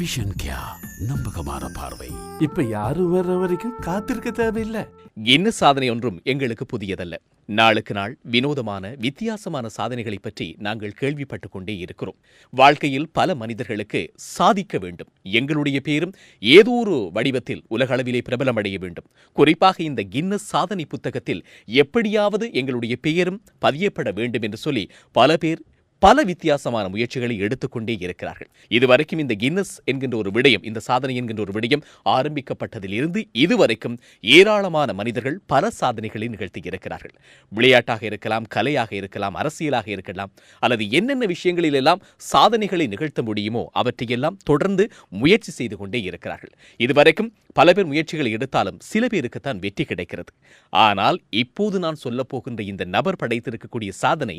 Vision கியா நம்பகமான பார்வை. இப்ப யாரும் வர்ற வரைக்கும் காத்திருக்க தேவையில்லை. என்ன சாதனை ஒன்றும் எங்களுக்கு புதியதல்ல. நாளுக்கு நாள் வினோதமான வித்தியாசமான சாதனைகளை பற்றி நாங்கள் கேள்விப்பட்டுக் கொண்டே இருக்கிறோம். வாழ்க்கையில் பல மனிதர்களுக்கு சாதிக்க வேண்டும். எங்களுடைய பேரும் ஏதோ ஒரு வடிவத்தில் உலகளவிலே பிரபலமடைய வேண்டும். குறிப்பாக இந்த கின்னஸ் சாதனை புத்தகத்தில் எப்படியாவது எங்களுடைய பெயரும் பதியப்பட வேண்டும் என்று சொல்லி பல பேர் பல வித்தியாசமான முயற்சிகளை எடுத்துக்கொண்டே இருக்கிறார்கள். இதுவரைக்கும் இந்த கின்னஸ் என்கின்ற ஒரு விடயம் இந்த சாதனை என்கின்ற ஒரு விடயம் ஆரம்பிக்கப்பட்டதிலிருந்து இதுவரைக்கும் ஏராளமான மனிதர்கள் பல சாதனைகளை நிகழ்த்தி இருக்கிறார்கள். விளையாட்டாக இருக்கலாம் கலையாக இருக்கலாம் அரசியலாக இருக்கலாம் அல்லது என்னென்ன விஷயங்களில் எல்லாம் சாதனைகளை நிகழ்த்த முடியுமோ அவற்றையெல்லாம் தொடர்ந்து முயற்சி செய்து கொண்டே இருக்கிறார்கள். இதுவரைக்கும் பல பேர் முயற்சிகளை எடுத்தாலும் சில பேருக்குத்தான் வெற்றி கிடைக்கிறது. ஆனால் இப்போது நான் சொல்லப் போகின்ற இந்த நபர் படைத்திருக்கக்கூடிய சாதனை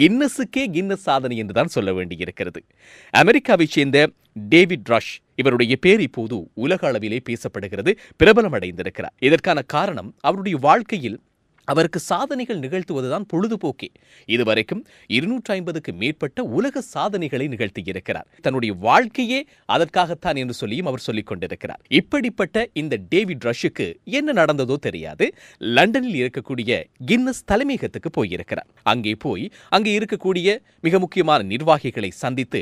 கின்னஸுக்கே கின்னஸ் சாதனை என்றுதான் சொல்ல வேண்டியிருக்கிறது. அமெரிக்காவைச் சேர்ந்த டேவிட் ரஷ் இவருடைய பேர் இப்போது உலக அளவிலே பேசப்படுகிறது பிரபலம் அடைந்திருக்கிறார் இதற்கான காரணம் அவருடைய வாழ்க்கையில் அவருக்கு சாதனைகள் நிகழ்த்துவதுதான் பொழுதுபோக்கே. இதுவரைக்கும் இருநூற்றி ஐம்பதுக்கு மேற்பட்ட உலக சாதனைகளை நிகழ்த்தியிருக்கிறார். தன்னுடைய வாழ்க்கையே அதற்காகத்தான் என்று சொல்லியும் அவர் சொல்லிக் கொண்டிருக்கிறார். இப்படிப்பட்ட இந்த டேவிட் ரஷ்ஷுக்கு என்ன நடந்ததோ தெரியாது. லண்டனில் இருக்கக்கூடிய கின்னஸ் தலைமையகத்துக்கு போயிருக்கிறார். அங்கே போய் அங்கே இருக்கக்கூடிய மிக முக்கியமான நிர்வாகிகளை சந்தித்து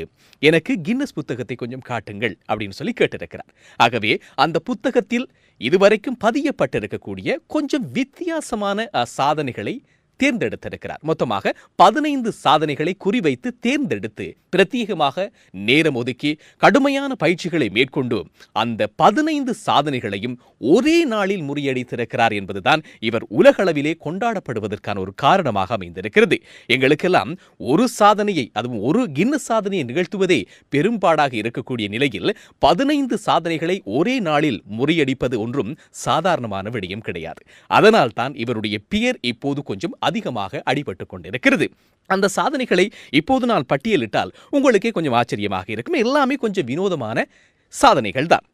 எனக்கு கின்னஸ் புத்தகத்தை கொஞ்சம் காட்டுங்கள் அப்படின்னு சொல்லி கேட்டிருக்கிறார். ஆகவே அந்த புத்தகத்தில் இதுவரைக்கும் பதியப்பட்டிருக்கக்கூடிய கொஞ்சம் வித்தியாசமான சாதனைகளை தேர்ந்தெடுத்திருக்கிறார். மொத்தமாக பதினைந்து சாதனைகளை குறிவைத்து தேர்ந்தெடுத்து பிரத்யேகமாக நேரம் ஒதுக்கி கடுமையான பயிற்சிகளை மேற்கொண்டு அந்த பதினைந்து சாதனைகளையும் ஒரே நாளில் முறியடித்திருக்கிறார் என்பதுதான் இவர் உலகளவிலே கொண்டாடப்படுவதற்கான ஒரு காரணமாக அமைந்திருக்கிறது. எங்களுக்கெல்லாம் ஒரு சாதனையை அதுவும் ஒரு கின்ன சாதனையை நிகழ்த்துவதே பெரும்பாடாக இருக்கக்கூடிய நிலையில் பதினைந்து சாதனைகளை ஒரே நாளில் முறியடிப்பது ஒன்றும் சாதாரணமான விடயம் கிடையாது. அதனால் தான் இவருடைய பியர் இப்போது கொஞ்சம் அதிகமாக அடிபட்டு கொண்டிருக்கிறது. அந்த சாதனைகளை இப்போது நான் பட்டியலிட்டால் உங்களுக்கே கொஞ்சம் ஆச்சரியமாக இருக்கும். எல்லாமே கொஞ்சம் வினோதமான சாதனைகள் தான்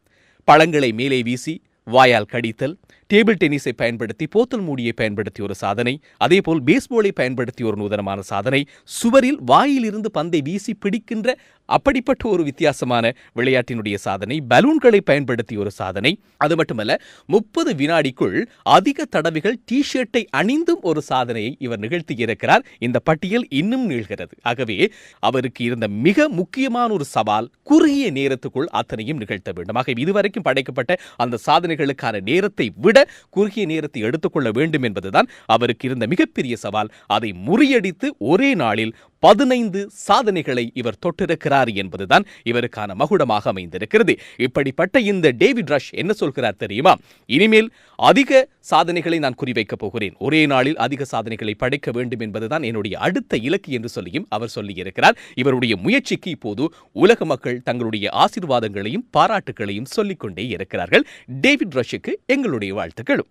பழங்களை மேலே வீசி வாயால் கடித்தல் டேபிள் டென்னிஸை பயன்படுத்தி போத்தல் மூடியை பயன்படுத்தி ஒரு சாதனை அதேபோல் பேஸ்பாலை பயன்படுத்தி ஒரு நூதனமான சாதனை சுவரில் வாயிலிருந்து பந்தை வீசி பிடிக்கின்ற அப்படிப்பட்ட ஒரு வித்தியாசமான விளையாட்டினுடைய சாதனை பலூன்களை பயன்படுத்தி ஒரு சாதனை. அது மட்டுமல்ல முப்பது வினாடிக்குள் அதிக தடவைகள் டி ஷர்ட்டை அணிந்தும் ஒரு சாதனையை இவர் நிகழ்த்தியிருக்கிறார் இந்த பட்டியல் இன்னும் நீள்கிறது. ஆகவே அவருக்கு இருந்த மிக முக்கியமான ஒரு சவால் குறுகிய நேரத்துக்குள் அத்தனையும் நிகழ்த்த வேண்டும். ஆகவே இதுவரைக்கும் படைக்கப்பட்ட அந்த சாதனை தேவைகளுக்கான நேரத்தை விட குறுகிய நேரத்தை எடுத்துக்கொள்ள வேண்டும் என்பதுதான் அவருக்கு இருந்த மிகப்பெரிய சவால். அதை முறியடித்து ஒரே நாளில் பதினைந்து சாதனைகளை இவர் தொட்டிருக்கிறார் என்பதுதான் இவருக்கான மகுடமாக அமைந்திருக்கிறது. இப்படிப்பட்ட இந்த டேவிட் ரஷ் என்ன சொல்கிறார் தெரியுமா? இனிமேல் அதிக சாதனைகளை நான் குறிவைக்கப் போகிறேன். ஒரே நாளில் அதிக சாதனைகளை படைக்க வேண்டும் என்பதுதான் என்னுடைய அடுத்த இலக்கு என்று சொல்லியும் அவர் சொல்லியிருக்கிறார். இவருடைய முயற்சிக்கு இப்போது உலக மக்கள் தங்களுடைய ஆசீர்வாதங்களையும் பாராட்டுகளையும் சொல்லிக்கொண்டே இருக்கிறார்கள். டேவிட் ரஷ்ஷுக்கு எங்களுடைய வாழ்த்துக்களும்.